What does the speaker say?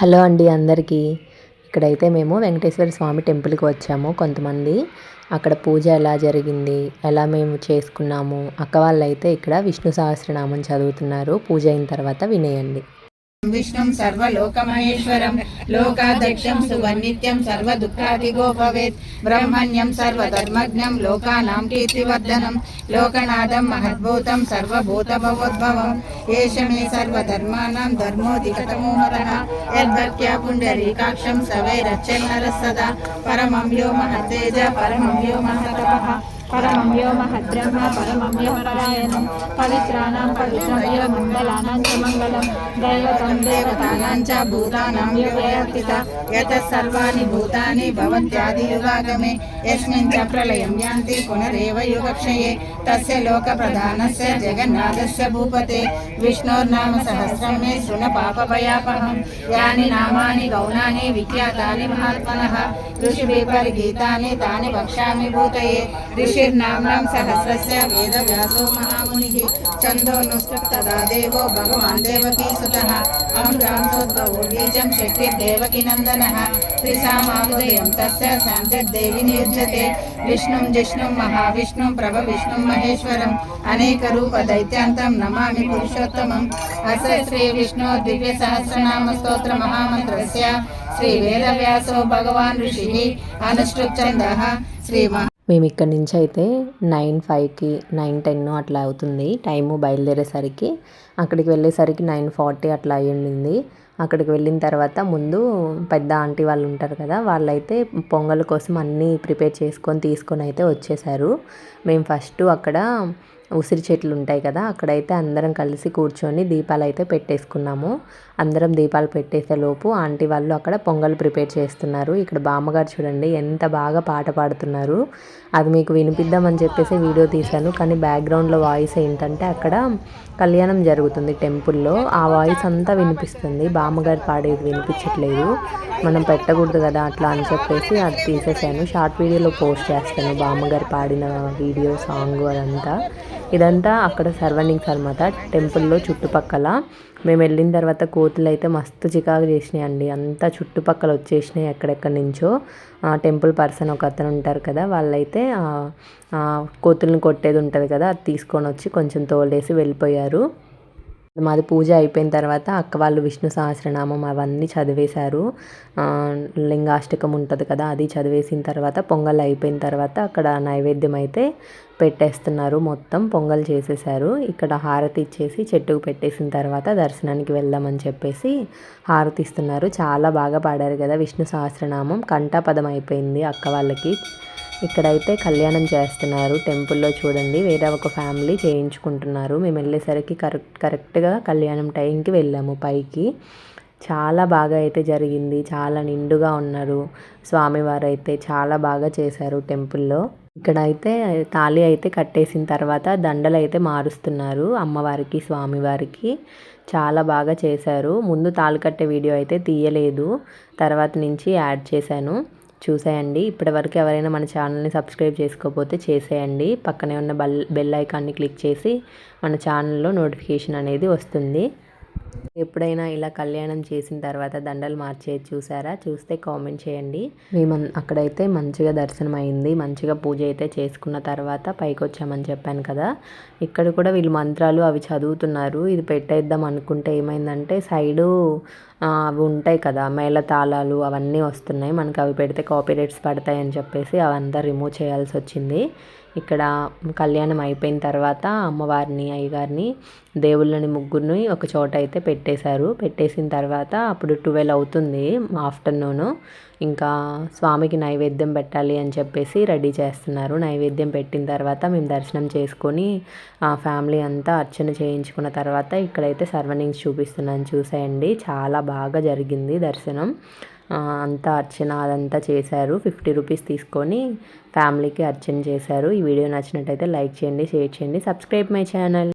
Hello అండి అందరికీ. ఇక్కడైతే మేము వెంకటేశ్వర స్వామి టెంపుల్కి వచ్చాము కొంతమంది. అక్కడ పూజ ఎలా జరిగింది ఎలా మేము చేసుకున్నాము అక్క వాళ్ళైతే ఇక్కడ విష్ణు సహస్రనామం చదువుతున్నారు. పూజ అయిన తర్వాత వినేయండి. विष्णुं सर्वलोकमहेश्वरं लोकाध्यक्षं सुवन्नित्यं सर्वदुःखादिगो भवेत् ब्रह्मण्यं सर्वधर्मज्ञं लोकानां कीर्तिवर्धनं लोकनादं महद्भूतं सर्वभूतभवोद्भवं एष मे सर्वधर्माणां धर्मोऽधिगतमोहरणा यद्भक्त्या पुण्डरीकाक्षं स वै रक्षन्नरः सदा परमं यो महतेज परमं यो महतपः परमं यो परायणं पवित्राणां पवित्रं यो मङ्गलानां च मङ्गलं दैवतं देवतानां च भूतानां यो व्यवस्थिता यतः सर्वाणि भूतानि भवन्त्यादियुगागमे यस्मिन् च प्रलयं यान्ति पुनरेव युगक्षये तस्य लोकप्रधानस्य जगन्नाथस्य भूपते विष्णोर्नाम सहस्रं मे शृण पापभयापहं यानि नामानि गौणानि विख्यातानि महात्मनः ऋषिभिः परिगीतानि तानि वक्ष्यामि भूतये ऋषि ऋषिर्नाम्नां सहस्रस्य वेदव्यासो महामुनिः छन्दोनुष्टुप्तदा देवो भगवान् देवकीसुतः अमृतांसोद्भवो बीजं शक्तिर्देवकीनन्दनः त्रिसामामुदयं तस्य शान्तिर्देवि निर्जते विष्णुं जिष्णुं महाविष्णुं प्रभविष्णुं महेश्वरम् अनेकरूपदैत्यान्तं नमामि पुरुषोत्तमम् अस्य श्रीविष्णो दिव्यसहस्रनामस्तोत्रमहामन्त्रस्य श्रीवेदव्यासो भगवान् ऋषिः अनुष्टुप्छन्दः श्रीमहा మేము ఇక్కడి నుంచి అయితే నైన్ ఫైవ్కి నైన్ టెన్ అట్లా అవుతుంది టైము బయలుదేరేసరికి. అక్కడికి వెళ్ళేసరికి నైన్ ఫార్టీ అట్లా అయ్యింది అక్కడికి వెళ్ళిన తర్వాత ముందు పెద్ద ఆంటీ వాళ్ళు ఉంటారు కదా వాళ్ళైతే పొంగల్ కోసం అన్నీ ప్రిపేర్ చేసుకొని తీసుకొని అయితే వచ్చేసారు. మేము ఫస్ట్ అక్కడ ఉసిరి చెట్లు ఉంటాయి కదా అక్కడైతే అందరం కలిసి కూర్చొని దీపాలు అయితే పెట్టేసుకున్నాము. అందరం దీపాలు పెట్టేసేలోపు ఆంటీ వాళ్ళు అక్కడ పొంగల్ ప్రిపేర్ చేస్తున్నారు. ఇక్కడ బామ్మగారు చూడండి ఎంత బాగా పాట పాడుతున్నారు. అది మీకు వినిపిద్దామని చెప్పేసి వీడియో తీశాను. కానీ బ్యాక్గ్రౌండ్లో వాయిస్ ఏంటంటే అక్కడ కళ్యాణం జరుగుతుంది టెంపుల్లో. ఆ వాయిస్ అంతా వినిపిస్తుంది. బామ్మగారు పాడేది వినిపించట్లేదు. మనం పెట్టకూడదు కదా అట్లా అని చెప్పేసి అది తీసేసాను. షార్ట్ వీడియోలో పోస్ట్ చేస్తాను బామ్మగారు పాడిన వీడియో సాంగ్ అదంతా. ఇదంతా అక్కడ సర్వనింగ్స్ అనమాట టెంపుల్లో చుట్టుపక్కల. మేము వెళ్ళిన తర్వాత కోతులు అయితే మస్తు చికాకు చేసినాయి అండి అంతా చుట్టుపక్కల వచ్చేసినాయి ఎక్కడెక్కడి నుంచో. టెంపుల్ పర్సన్ ఒక అతను ఉంటారు కదా వాళ్ళైతే కోతుల్ని కొట్టేది ఉంటుంది కదా అది తీసుకొని వచ్చి కొంచెం తోలేసి వెళ్ళిపోయారు. మాది పూజ అయిపోయిన తర్వాత అక్క వాళ్ళు విష్ణు సహస్రనామం అవన్నీ చదివేశారు. లింగాష్టకం ఉంటుంది కదా అది చదివేసిన తర్వాత పొంగల్ అయిపోయిన తర్వాత అక్కడ నైవేద్యం అయితే పెట్టేస్తున్నారు మొత్తం పొంగల్ చేసేసారు ఇక్కడ హారతి ఇచ్చేసి చెట్టుకు పెట్టేసిన తర్వాత దర్శనానికి వెళ్దామని చెప్పేసి హారతి ఇస్తున్నారు. చాలా బాగా పాడారు కదా విష్ణు సహస్రనామం. కంఠాపదం అయిపోయింది అక్క వాళ్ళకి. ఇక్కడైతే కళ్యాణం చేస్తున్నారు. టెంపుల్లో చూడండి వేరే ఒక ఫ్యామిలీ చేయించుకుంటున్నారు. మేము వెళ్ళేసరికి కరెక్ట్ కరెక్ట్గా కళ్యాణం టైంకి వెళ్ళాము పైకి. చాలా బాగా అయితే జరిగింది. చాలా నిండుగా ఉన్నారు. స్వామివారు అయితే చాలా బాగా చేశారు టెంపుల్లో. ఇక్కడ అయితే తాళి అయితే కట్టేసిన తర్వాత దండలు అయితే మారుస్తున్నారు అమ్మవారికి స్వామివారికి. చాలా బాగా చేశారు. ముందు తాళి కట్టే వీడియో అయితే తీయలేదు. తర్వాత నుంచి యాడ్ చేశాను. చూసేయండి. ఇప్పటివరకు ఎవరైనా మన ఛానల్ని సబ్స్క్రైబ్ చేసుకోకపోతే చేసేయండి. పక్కనే ఉన్న బెల్ బెల్ ఐకాన్ని క్లిక్ చేసి మన ఛానల్లో నోటిఫికేషన్ అనేది వస్తుంది. ఎప్పుడైనా ఇలా కళ్యాణం చేసిన తర్వాత దండలు మార్చేది చూసారా? చూస్తే కామెంట్ చేయండి. మేము అక్కడైతే మంచిగా దర్శనం అయింది. మంచిగా పూజ అయితే చేసుకున్న తర్వాత పైకి వచ్చామని చెప్పాను కదా. ఇక్కడ కూడా వీళ్ళు మంత్రాలు అవి చదువుతున్నారు. ఇది పెట్టేద్దాం అనుకుంటే ఏమైందంటే సైడు అవి ఉంటాయి కదా మేళ తాళాలు అవన్నీ వస్తున్నాయి. మనకు అవి పెడితే కాపీ రేట్స్ పడతాయి అని చెప్పేసి అవంతా రిమూవ్ చేయాల్సి వచ్చింది. ఇక్కడ కళ్యాణం అయిపోయిన తర్వాత అమ్మవారిని అయ్యగారిని దేవుళ్ళని ముగ్గురిని ఒక చోట అయితే పెట్టేశారు. పెట్టేసిన తర్వాత అప్పుడు ట్వెల్వ్ అవుతుంది ఆఫ్టర్నూను ఇంకా స్వామికి నైవేద్యం పెట్టాలి అని చెప్పేసి రెడీ చేస్తున్నారు. నైవేద్యం పెట్టిన తర్వాత మేము దర్శనం చేసుకొని ఫ్యామిలీ అంతా అర్చన చేయించుకున్న తర్వాత ఇక్కడైతే సర్వనింగ్స్ చూపిస్తున్నాను. చూసేయండి. చాలా బాగా జరిగింది దర్శనం. అంతా అర్చన అదంతా చేశారు. ఫిఫ్టీ రూపీస్ తీసుకొని ఫ్యామిలీకి అర్చన చేశారు. ఈ వీడియో నచ్చినట్టయితే లైక్ చేయండి షేర్ చేయండి సబ్స్క్రైబ్ మై ఛానల్.